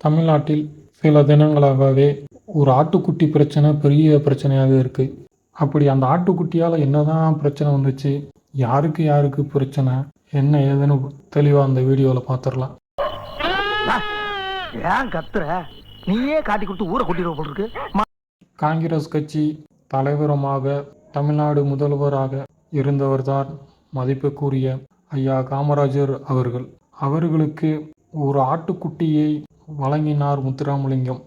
தமிழ்நாட்டில் சில தினங்களாகவே ஒரு ஆட்டுக்குட்டி பிரச்சனை பெரிய பிரச்சனையாக இருக்கு. அப்படி அந்த ஆட்டுக்குட்டியால் என்னதான் பிரச்சனை வந்துச்சு? யாருக்கு யாருக்கு பிரச்சனை? என்ன ஏதுன்னு தெளிவாக அந்த வீடியோவில் பார்த்துடலாம் ஏன் கத்துற? நீயே காட்டி கொடுத்து ஊரை இருக்கு காங்கிரஸ் கட்சி தலைவருமாக தமிழ்நாடு முதல்வராக இருந்தவர்தான் மதிப்புக்குரிய ஐயா காமராஜர் அவர்கள். அவர்களுக்கு ஒரு ஆட்டுக்குட்டியை வழங்கினார் முத்துராமலிங்கம்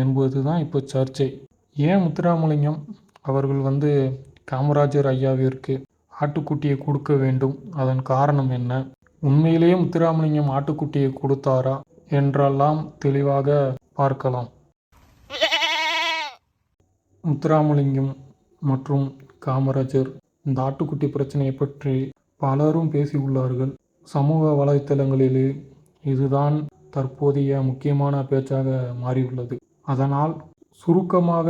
என்பது தான் இப்போ சர்ச்சை. ஏன் முத்துராமலிங்கம்? அவர்கள் வந்து காமராஜர் ஐயாவிற்கு ஆட்டுக்குட்டியை கொடுக்க வேண்டும். அதன் காரணம் என்ன? உண்மையிலேயே முத்துராமலிங்கம் ஆட்டுக்குட்டியை கொடுத்தாரா என்றெல்லாம் தெளிவாக பார்க்கலாம். முத்துராமலிங்கம் மற்றும் காமராஜர் இந்த ஆட்டுக்குட்டி பிரச்சனையை பற்றி பலரும் பேசியுள்ளார்கள். சமூக வலைத்தளங்களிலே இதுதான் தற்போதைய முக்கியமான பேச்சாக மாறியுள்ளது. அதனால் சுருக்கமாக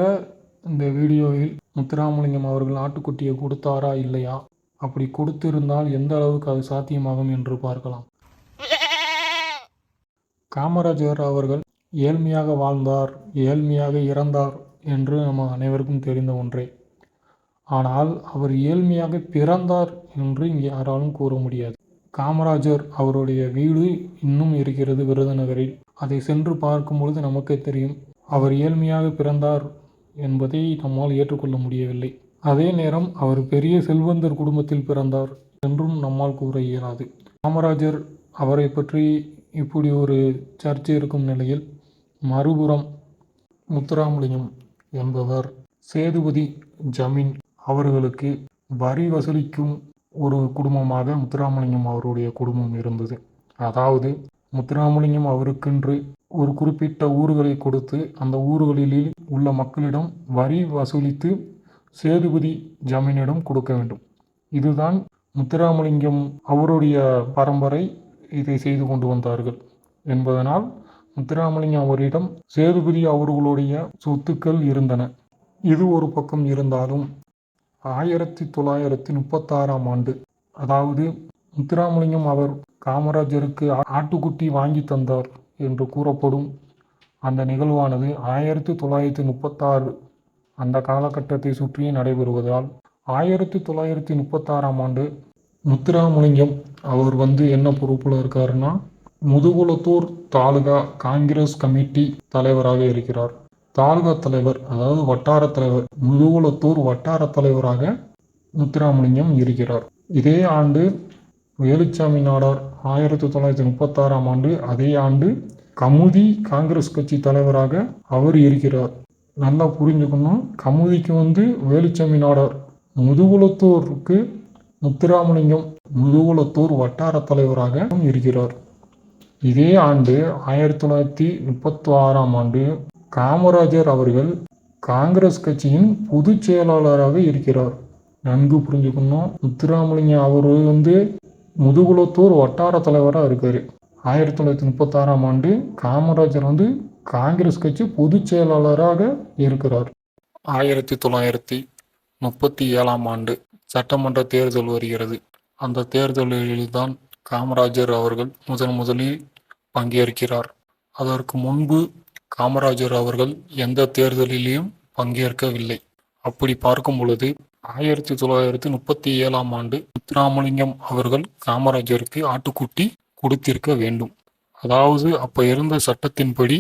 இந்த வீடியோவில் முத்துராமலிங்கம் அவர்கள் ஆட்டுக்குட்டியை கொடுத்தாரா இல்லையா? அப்படி கொடுத்திருந்தால் எந்த அளவுக்கு அது சாத்தியமாகும் என்று பார்க்கலாம். காமராஜர் அவர்கள் ஏழ்மையாக வாழ்ந்தார் ஏழ்மையாக இறந்தார் என்று நம்ம அனைவருக்கும் தெரிந்த ஒன்றே. ஆனால் அவர் ஏழ்மையாக பிறந்தார் என்று இங்கே யாராலும் கூற முடியாது. காமராஜர் அவருடைய வீடு இன்னும் இருக்கிறது விருதுநகரில். அதை சென்று பார்க்கும் பொழுது நமக்கே தெரியும் அவர் ஏழ்மையாக பிறந்தார் என்பதை நம்மால் ஏற்றுக்கொள்ள முடியவில்லை. அதே நேரம் அவர் பெரிய செல்வந்தர் குடும்பத்தில் பிறந்தார் என்றும் நம்மால் கூற இயலாது. காமராஜர் அவரை பற்றி இப்படி ஒரு சர்ச்சை இருக்கும் நிலையில் மறுபுறம் முத்துராமலிங்கம் என்பவர் சேதுபதி ஜமீன் அவர்களுக்கு வரி வசூலிக்கும் ஒரு குடும்பமாக முத்துராமலிங்கம் அவருடைய குடும்பம் இருந்தது. அதாவது முத்துராமலிங்கம் அவருக்கென்று ஒரு குறிப்பிட்ட ஊர்களை கொடுத்து அந்த ஊர்களில் உள்ள மக்களிடம் வரி வசூலித்து சேதுபதி ஜமீனிடம் கொடுக்க வேண்டும். இதுதான் முத்துராமலிங்கம் அவருடைய பரம்பரை. இதை செய்து கொண்டு வந்தார்கள். என்பதனால் முத்துராமலிங்கம் அவரிடம் சேதுபதி அவர்களுடைய சொத்துக்கள் இருந்தன. இது ஒரு பக்கம் இருந்தாலும் ஆயிரத்தி தொள்ளாயிரத்தி முப்பத்தாறாம் ஆண்டு. அதாவது முத்துராமலிங்கம் அவர் காமராஜருக்கு ஆட்டுக்குட்டி வாங்கி தந்தார் என்று கூறப்படும் அந்த நிகழ்வானது ஆயிரத்தி தொள்ளாயிரத்தி முப்பத்தாறு அந்த காலகட்டத்தை சுற்றியே நடைபெறுவதால் ஆயிரத்தி தொள்ளாயிரத்தி முப்பத்தாறாம் ஆண்டு முத்துராமலிங்கம் அவர் வந்து என்ன பொறுப்பில் இருக்காருன்னா முதுகுளத்தூர் தாலுகா காங்கிரஸ் கமிட்டி தலைவராக இருக்கிறார். தாலுகா தலைவர் அதாவது வட்டார தலைவர் முதுகுளத்தூர் வட்டார தலைவராக முத்துராமலிங்கம் இருக்கிறார். இதே ஆண்டு வேலுச்சாமி நாடார் ஆயிரத்தி தொள்ளாயிரத்தி முப்பத்தாறாம் ஆண்டு அதே ஆண்டு கமுதி காங்கிரஸ் கட்சி தலைவராக அவர் இருக்கிறார். நல்லா புரிஞ்சுக்கணும் கமுதிக்கு வந்து வேலுச்சாமி நாடார் முதுகுளத்தூருக்கு முத்துராமலிங்கம் முதுகுளத்தூர் வட்டார தலைவராக இருக்கிறார். இதே ஆண்டு ஆயிரத்தி தொள்ளாயிரத்தி முப்பத்தி ஆறாம் ஆண்டு காமராஜர் அவர்கள் காங்கிரஸ் கட்சியின் பொதுச் செயலாளராக இருக்கிறார். நன்கு புரிஞ்சுக்கணும். முத்துராமலிங்கம் அவர் வந்து முதுகுலத்தூர் வட்டார தலைவராக இருக்கார். ஆயிரத்தி தொள்ளாயிரத்தி முப்பத்தாறாம் ஆண்டு காமராஜர் வந்து காங்கிரஸ் கட்சி பொதுச் செயலாளராக இருக்கிறார். ஆயிரத்தி தொள்ளாயிரத்தி முப்பத்தி ஏழாம் ஆண்டு சட்டமன்ற தேர்தல் வருகிறது. அந்த தேர்தலில்தான் காமராஜர் அவர்கள் முதன் முதலில் பங்கேற்கிறார். அதற்கு முன்பு காமராஜர் அவர்கள் எந்த தேர்தலிலும் பங்கேற்கவில்லை. அப்படி பார்க்கும் பொழுது ஆயிரத்தி தொள்ளாயிரத்தி முப்பத்தி ஏழாம் ஆண்டு முத்துராமலிங்கம் அவர்கள் காமராஜருக்கு ஆட்டுக்குட்டி கொடுத்திருக்க வேண்டும். அதாவது அப்ப இருந்த சட்டத்தின்படி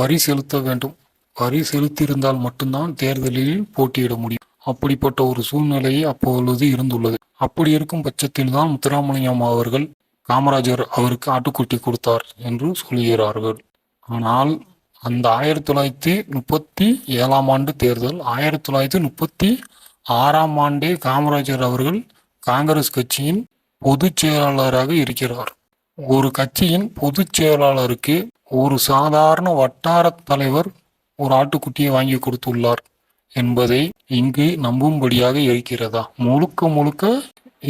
வரி செலுத்த வேண்டும். வரி செலுத்தியிருந்தால் மட்டும்தான் தேர்தலில் போட்டியிட முடியும். அப்படிப்பட்ட ஒரு சூழ்நிலையே அப்பொழுது இருந்துள்ளது. அப்படி இருக்கும் பட்சத்தில் தான் முத்துராமலிங்கம் அவர்கள் காமராஜர் அவருக்கு ஆட்டுக்குட்டி கொடுத்தார் என்று சொல்கிறார்கள். ஆனால் அந்த ஆயிரத்தி தொள்ளாயிரத்தி முப்பத்தி ஏழாம் ஆண்டு தேர்தல் ஆயிரத்தி தொள்ளாயிரத்தி முப்பத்தி ஆறாம் ஆண்டே காமராஜர் அவர்கள் காங்கிரஸ் கட்சியின் பொதுச் செயலாளராக இருக்கிறார். ஒரு கட்சியின் பொதுச் செயலாளருக்கு ஒரு சாதாரண வட்டார தலைவர் ஒரு ஆட்டுக்குட்டியை வாங்கி கொடுத்துள்ளார் என்பதை இங்கு நம்பும்படியாக இருக்கிறதா? முழுக்க முழுக்க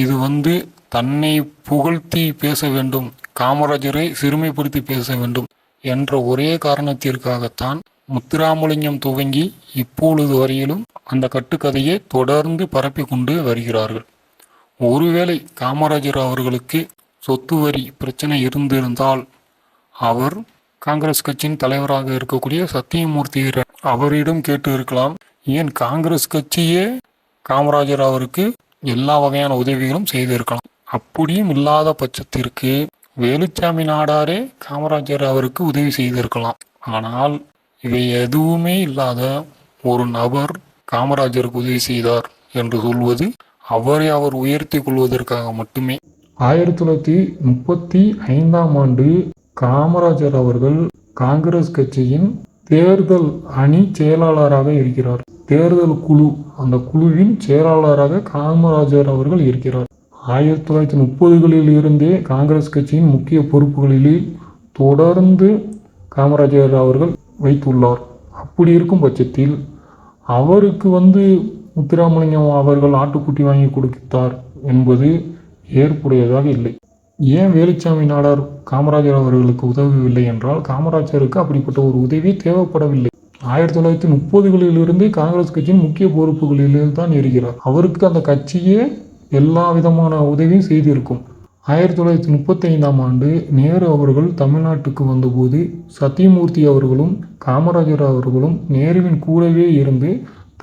இது வந்து தன்னை புகழ்த்தி பேச வேண்டும் காமராஜரை சிறுமைப்படுத்தி பேச வேண்டும். என்ற ஒரே காரணத்திற்காகத்தான் முத்துராமலிங்கம் துவங்கி இப்பொழுது வரையிலும் அந்த கட்டுக்கதையை தொடர்ந்து பரப்பி கொண்டு வருகிறார்கள். ஒருவேளை காமராஜர் அவர்களுக்கு சொத்து வரி பிரச்சனை இருந்திருந்தால் அவர் காங்கிரஸ் கட்சியின் தலைவராக இருக்கக்கூடிய சத்தியமூர்த்தி அவரிடம் கேட்டு இருக்கலாம் ஏன் காங்கிரஸ் கட்சியே காமராஜர் அவருக்கு எல்லா வகையான உதவிகளும் செய்திருக்கலாம். அப்படியும் இல்லாத பட்சத்திற்கு வேலுச்சாமி நாடாரே காமராஜர் அவருக்கு உதவி செய்திருக்கலாம். ஆனால் இவை எதுவுமே இல்லாத ஒரு நபர் காமராஜருக்கு உதவி செய்தார் என்று சொல்வது அவரை அவர் உயர்த்தி கொள்வதற்காக மட்டுமே. ஆயிரத்தி தொள்ளாயிரத்தி முப்பத்தி ஐந்தாம் ஆண்டு காமராஜர் அவர்கள் காங்கிரஸ் கட்சியின் தேர்தல் அணி செயலாளராக இருக்கிறார். தேர்தல் குழு அந்த குழுவின் செயலாளராக காமராஜர் அவர்கள் இருக்கிறார். ஆயிரத்தி தொள்ளாயிரத்தி முப்பதுகளில் இருந்தே காங்கிரஸ் கட்சியின் முக்கிய பொறுப்புகளில் தொடர்ந்து காமராஜர் அவர்கள் வைத்துள்ளார். அப்படி இருக்கும் பட்சத்தில் அவருக்கு வந்து முத்துராமலிங்கம் அவர்கள் ஆட்டுக்குட்டி வாங்கி கொடுத்தார் என்பது ஏற்புடையதாக இல்லை. ஏன் வேலுச்சாமி நாடார் காமராஜர் அவர்களுக்கு உதவவில்லை என்றால் காமராஜருக்கு அப்படிப்பட்ட ஒரு உதவி தேவைப்படவில்லை. ஆயிரத்தி தொள்ளாயிரத்தி முப்பதுகளிலிருந்து காங்கிரஸ் கட்சியின் முக்கிய பொறுப்புகளில் தான் இருக்கிறார். அவருக்கு அந்த கட்சியே எல்லா விதமான உதவியும் செய்திருக்கும். ஆயிரத்தி தொள்ளாயிரத்தி முப்பத்தைந்தாம் ஆண்டு நேரு அவர்கள் தமிழ்நாட்டுக்கு வந்தபோது சத்தியமூர்த்தி அவர்களும் காமராஜர் அவர்களும் நேருவின் கூடவே இருந்து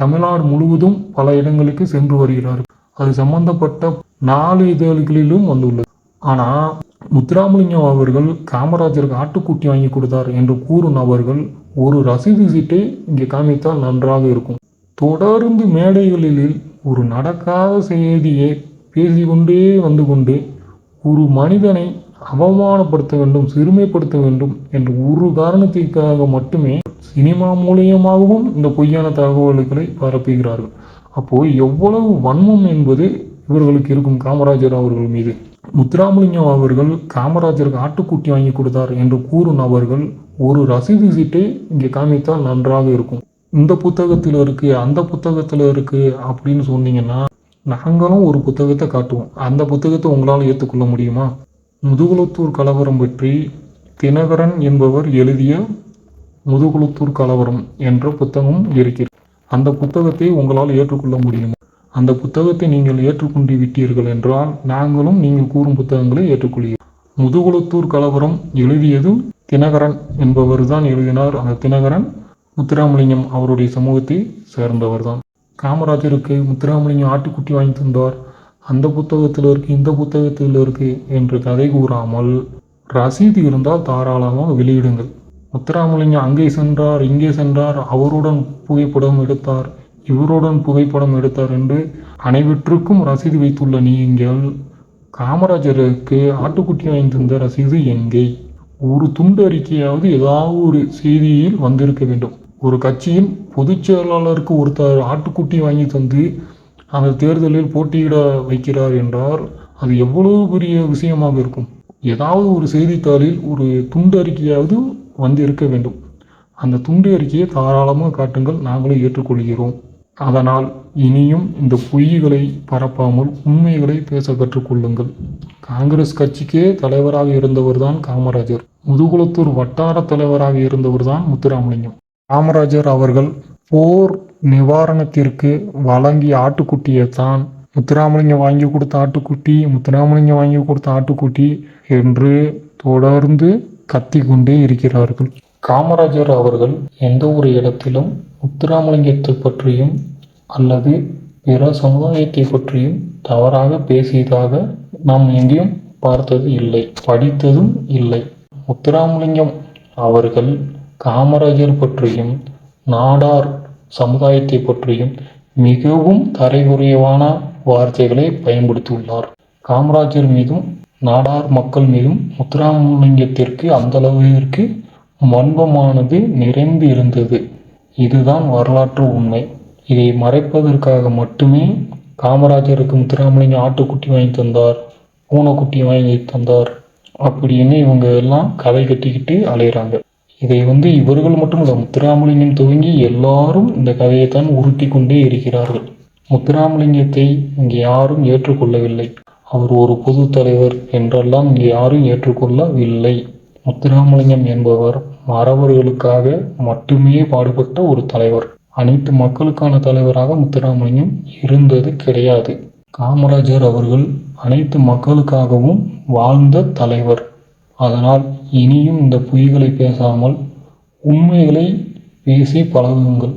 தமிழ்நாடு முழுவதும் பல இடங்களுக்கு சென்று வருகிறார்கள். அது சம்பந்தப்பட்ட நாலு இதழ்களிலும் வந்துள்ளது. ஆனால் முத்துராமலிங்கம் அவர்கள் காமராஜருக்கு ஆட்டுக்குட்டி வாங்கி கொடுத்தார் என்று கூறும் நபர்கள் ஒரு ரசீது சீட்டை இங்கே காமித்தால் நன்றாக இருக்கும். தொடர்ந்து மேடைகளில் ஒரு நடக்காத செய்தியை பேசிக்கொண்டே வந்து கொண்டு ஒரு மனிதனை அவமானப்படுத்த வேண்டும் சிறுமைப்படுத்த வேண்டும் என்ற ஒரு காரணத்திற்காக மட்டுமே சினிமா மூலியமாகவும் இந்த பொய்யான தகவல்களை பரப்புகிறார்கள். அப்போ எவ்வளவு வன்மம் என்பது இவர்களுக்கு இருக்கும் காமராஜர் அவர்கள் மீது. முத்துராமலிங்கம் அவர்கள் காமராஜருக்கு ஆட்டுக்குட்டி வாங்கி கொடுத்தார் என்று கூறும் நபர்கள் ஒரு ரசீது சீட்டை இங்கே காமித்தால் நன்றாக இருக்கும். இந்த புத்தகத்தில் இருக்குது அந்த புத்தகத்தில் இருக்குது அப்படின்னு சொன்னீங்கன்னா நாங்களும் ஒரு புத்தகத்தை காட்டுவோம். அந்த புத்தகத்தை உங்களால் ஏற்றுக்கொள்ள முடியுமா? முதுகுளத்தூர் கலவரம் பற்றி தினகரன் என்பவர் எழுதிய முதுகுளத்தூர் கலவரம் என்ற புத்தகம் இருக்கிறது. அந்த புத்தகத்தை உங்களால் ஏற்றுக்கொள்ள முடியுமா? அந்த புத்தகத்தை நீங்கள் ஏற்றுக்கொண்டு விட்டீர்கள் என்றால் நாங்களும் நீங்கள் கூறும் புத்தகங்களை ஏற்றுக்கொள்கிறோம். முதுகுளத்தூர் கலவரம் எழுதியதும் தினகரன் என்பவர் தான் எழுதினார் அந்த தினகரன். முத்துராமலிங்கம் அவருடைய சமூகத்தை சேர்ந்தவர் தான் காமராஜருக்கு முத்துராமலிங்கம் ஆட்டுக்குட்டி வாங்கி தந்தார். அந்த புத்தகத்தில் இருக்குது இந்த புத்தகத்தில் இருக்குது என்று கதை கூறாமல் ரசீது இருந்தால் தாராளமாக வெளியிடுங்கள். முத்துராமலிங்கம் அங்கே சென்றார் இங்கே சென்றார் அவருடன் புகைப்படம் எடுத்தார் இவருடன் புகைப்படம் எடுத்தார் என்று அனைவற்றுக்கும் ரசீது வைத்துள்ள நீங்கள் காமராஜருக்கு ஆட்டுக்குட்டி வாங்கி தந்த ரசீது எங்கே? ஒரு துண்டு அறிக்கையாவது ஏதாவது ஒரு செய்தியில் வந்திருக்க வேண்டும். ஒரு கட்சியின் பொதுச் செயலாளருக்கு ஒருத்தர் ஆட்டுக்குட்டி வாங்கி தந்து அந்த தேர்தலில் போட்டியிட வைக்கிறார் என்றால் அது எவ்வளவு பெரிய விஷயமாக இருக்கும்? ஏதாவது ஒரு செய்தித்தாளில் ஒரு துண்டு அறிக்கையாவது வந்து இருக்க வேண்டும். அந்த துண்டு அறிக்கையை தாராளமாக காட்டுங்கள். நாங்களும் ஏற்றுக்கொள்கிறோம். அதனால் இனியும் இந்த பொய்களை பரப்பாமல் உண்மைகளை பேச கற்றுக்கொள்ளுங்கள் காங்கிரஸ் கட்சிக்கே தலைவராக இருந்தவர் தான் காமராஜர். முதுகுளத்தூர் வட்டார தலைவராக இருந்தவர் தான் முத்துராமலிங்கம். காமராஜர் அவர்கள் போர் நிவாரணத்திற்கு வழங்கிய ஆட்டுக்குட்டியை தான் முத்துராமலிங்கம் வாங்கி கொடுத்த ஆட்டுக்குட்டி முத்துராமலிங்கம் வாங்கி கொடுத்த ஆட்டுக்குட்டி என்று தொடர்ந்து கத்திக்கொண்டே இருக்கிறார்கள். காமராஜர் அவர்கள் எந்த ஒரு இடத்திலும் முத்துராமலிங்கத்தை பற்றியும் அல்லது பிற சமுதாயத்தை பற்றியும் தவறாக பேசியதாக நாம் எங்கேயும் பார்த்தது இல்லை படித்ததும் இல்லை. முத்துராமலிங்கம் அவர்கள் காமராஜர் பற்றியும் நாடார் சமுதாயத்தை பற்றியும் மிகவும் தரைகுறைவான வார்த்தைகளை பயன்படுத்தியுள்ளார். காமராஜர் மீதும் நாடார் மக்கள் மீதும் முத்துராமலிங்கத்திற்கு அந்த அளவிற்கு வன்மமானது நிறைந்து இருந்தது இதுதான் வரலாற்று உண்மை. இதை மறைப்பதற்காக மட்டுமே காமராஜருக்கு முத்துராமலிங்கம் ஆட்டுக்குட்டி வாங்கி தந்தார் பூனைக்குட்டி வாங்கி தந்தார். அப்படின்னு இவங்க எல்லாம் கதை கட்டிக்கிட்டு அலையிறாங்க. இதை வந்து இவர்கள் மட்டும் இல்லை முத்துராமலிங்கம் துவங்கி எல்லாரும் இந்த கதையைத்தான் உருட்டி கொண்டே இருக்கிறார்கள். முத்துராமலிங்கத்தை இங்கே யாரும் ஏற்றுக்கொள்ளவில்லை. அவர் ஒரு பொது தலைவர் என்றெல்லாம் இங்கே யாரும் ஏற்றுக்கொள்ளவில்லை. முத்துராமலிங்கம் என்பவர் மறவர்களுக்காக மட்டுமே பாடுபட்ட ஒரு தலைவர். அனைத்து மக்களுக்கான தலைவராக முத்துராமலிங்கம் இருந்தது கிடையாது. காமராஜர் அவர்கள் அனைத்து மக்களுக்காகவும் வாழ்ந்த தலைவர். அதனால் இனியும் இந்த பொய்களை பேசாமல் உண்மைகளை பேசி பழகுங்கள்.